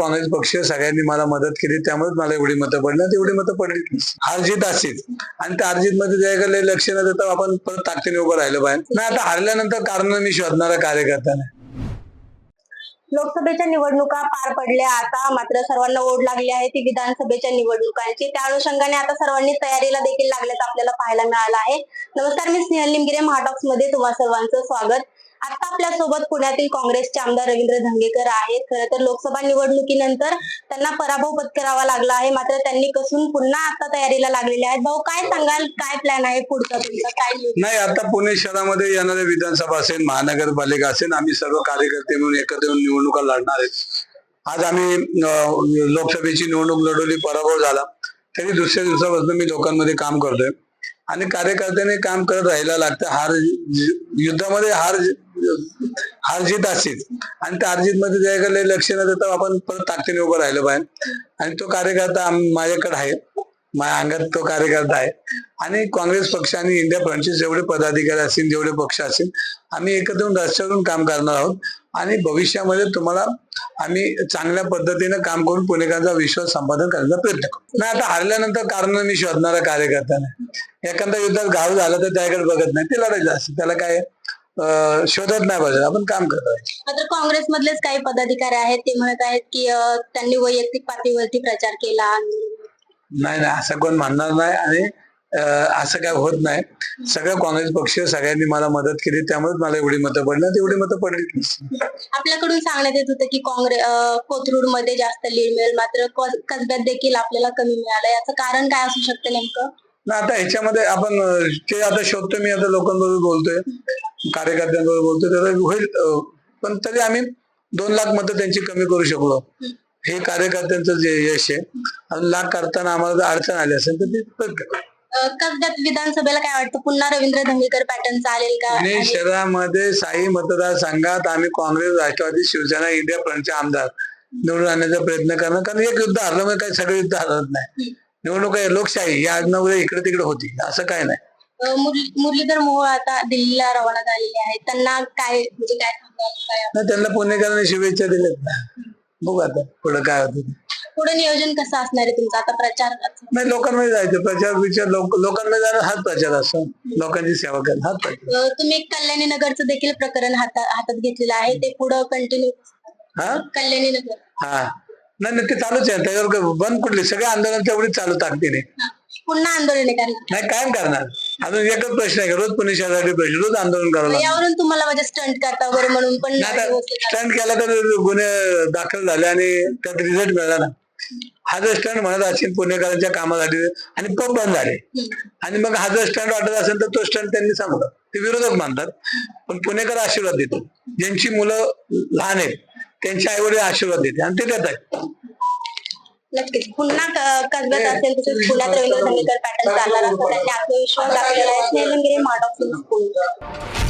काँग्रेस पक्ष सगळ्यांनी मला मदत केली त्यामुळे मला एवढी मतं पडली तेवढी मतं पडली. हारजीत असेल आणि त्या हारजीत मध्ये ज्याकडे लक्ष न देता आपण परत ताकदीने उभं राहिलं पाहिजे नाही आता हारल्यानंतर कारण मी शोधणारा कार्यकर्ता नाही. लोकसभेच्या निवडणुका पार पडल्या आता मात्र सर्वांना ओढ लागली आहे ती विधानसभेच्या निवडणुकांची. त्या अनुषंगाने आता सर्वांनी तयारीला देखील लागल्याचं आपल्याला पाहायला मिळालं आहे. नमस्कार मी स्नेहल निमगिरे महाटॉक्समध्ये तुम्हा सर्वांचं स्वागत. आता आपल्यासोबत पुण्यातील काँग्रेसचे आमदार रवींद्र धंगेकर आहेत. खरं तर लोकसभा निवडणुकीनंतर त्यांना पराभव पत्करावा लागला आहे. मात्र त्यांनी कसून पुन्हा आता तयारीला लागलेले आहेत. भाऊ काय सांगाल? काय प्लॅन आहे पुढचा तुमचा? काय नाही आता पुणे शहरामध्ये येणारे विधानसभा असेल महानगरपालिका असेल आम्ही सर्व कार्यकर्ते म्हणून एकत्र येऊन निवडणुका लढणार आहेत. आज आम्ही लोकसभेची निवडणूक लढवली पराभव झाला. तरी दुसऱ्या दिवसापासून मी लोकांमध्ये काम करतोय. आणि कार्यकर्त्याने काम करत राहायला लागतं. हार युद्धामध्ये हार हरजित असेल आणि त्या हारजीत मध्ये ज्याकडे लक्ष न देता आपण परत ताकदीने उभं राहिलं पाहिजे आणि तो कार्यकर्ता माझ्याकडे आहे. माझ्या अंगात तो कार्यकर्ता आहे. आणि काँग्रेस पक्ष आणि इंडिया फ्रंटचे जेवढे पदाधिकारी असतील जेवढे पक्ष असतील आम्ही एकत्र रस्त्यावरून काम करणार आहोत. आणि भविष्यामध्ये तुम्हाला आम्ही चांगल्या पद्धतीने काम करून पुणेकरांचा विश्वास संपादन करण्याचा प्रयत्न करू. नाही आता हारल्यानंतर कारण मी शोधणारा कार्यकर्ता नाही. एखादा युद्धात घाव झाला तर त्याकडे बघत नाही. ते लढायचं असतं. त्याला काय शोधत नाही पाहिजे आपण काम करत मात्र काँग्रेसमधलेच काही पदाधिकारी आहेत ते म्हणत आहेत की अं, त्यांनी वैयक्तिक पातळीवरती प्रचार केला. नाही नाही असं कोण म्हणणार नाही आणि अं, असं काय होत नाही. सगळं काँग्रेस पक्ष सगळ्यांनी मला मदत केली त्यामुळे मला एवढी मतं पडली. तेवढी मतं पडली आपल्याकडून सांगण्यात येत होतं की काँग्रेस कोथरूडमध्ये जास्त लीड मिळेल मात्र कसब्यात देखील आपल्याला कमी मिळालं याचं कारण काय असू शकतं नेमकं? ना आता ह्याच्यामध्ये आपण अं, ते आता शोधतो मी आता लोकांबरोबर बोलतोय. कार्यकर्त्यांबरोबर बोलतोय त्याला होईल पण तरी आम्ही दोन लाख मतं त्यांची कमी करू शकलो. हे कार्यकर्त्यांचं जे यश आहे लाख करताना आम्हाला अडचण आली असेल तर ते विधानसभेला काय वाटतं? पुन्हा रवींद्र धंगेकर पॅटर्न चालेल का? पुणे शहरामध्ये साई मतदारसंघात आम्ही काँग्रेस राष्ट्रवादी शिवसेना इंडिया फ्रंटचे आमदार निवडून आणण्याचा प्रयत्न करणार. कारण एक युद्ध हरलं म्हणजे काही सगळे युद्ध हरत नाही. निवडणूक आहे लोकशाही या आजनावर इकडे तिकडे होती. असं काय नाही. मुरलीधर मोहोळ आता दिल्लीला रवाना झालेले आहेत. त्यांना काय म्हणजे काय सांगाल? नाही त्यांना पुणेकरांनी शुभेच्छा दिल्यात ना. बघू आता पुढे काय होतं. पुढे नियोजन कसं असणार आहे तुमचं? आता प्रचार नाही लोकांमध्ये जायचं. प्रचार विचार लोक लोकांमध्ये जाणं हाच प्रचार असतो. लोकांची सेवा करणं हाच प्रचार. अं, तुम्ही कल्याणी नगरचं देखील प्रकरण हाता- हातात घेतलेलं आहे. ते पुढे कंटिन्यू हा? कल्याणी नगर. हा. नाही नाही ते चालूच आहे. त्याच्यावर काय बंद कुठली सगळे आंदोलन तेवढीच चालू ताकदीने. हा. पुन्हा आंदोलन करणार नाही कायम करणार. अजून एकच प्रश्न आहे रोज पुणे शहरासाठी प्रश्न रोज आंदोलन करावं लागतं यावरून तुम्हाला म्हणजे स्टंट करता वगैरे म्हणून पण नाही आता स्टंट केला तर गुन्हे दाखल झाले आणि त्यात रिझल्ट मिळाला ना. हा जर स्टंट म्हणत असेल पुणेकरांच्या कामासाठी आणि पब बंद झाले. आणि मग हा जर स्टंट वाटत असेल तर तो स्टंट त्यांनी सांगला ते विरोधक मानतात. पण पुणेकर आशीर्वाद देतात ज्यांची मुलं लहान आहेत त्यांचे आई वडील आशीर्वाद देते आणि ते देत आहेत नक्कीच. पुन्हा क- कसब्यात असेल तसेच पुण्यात रवींद्र धंगेकर पॅटर्न चालणार असं त्यांनी आत्मविश्वास दाखवलेला आहे स्नेहल गिरे मार्ट ऑफ पुणे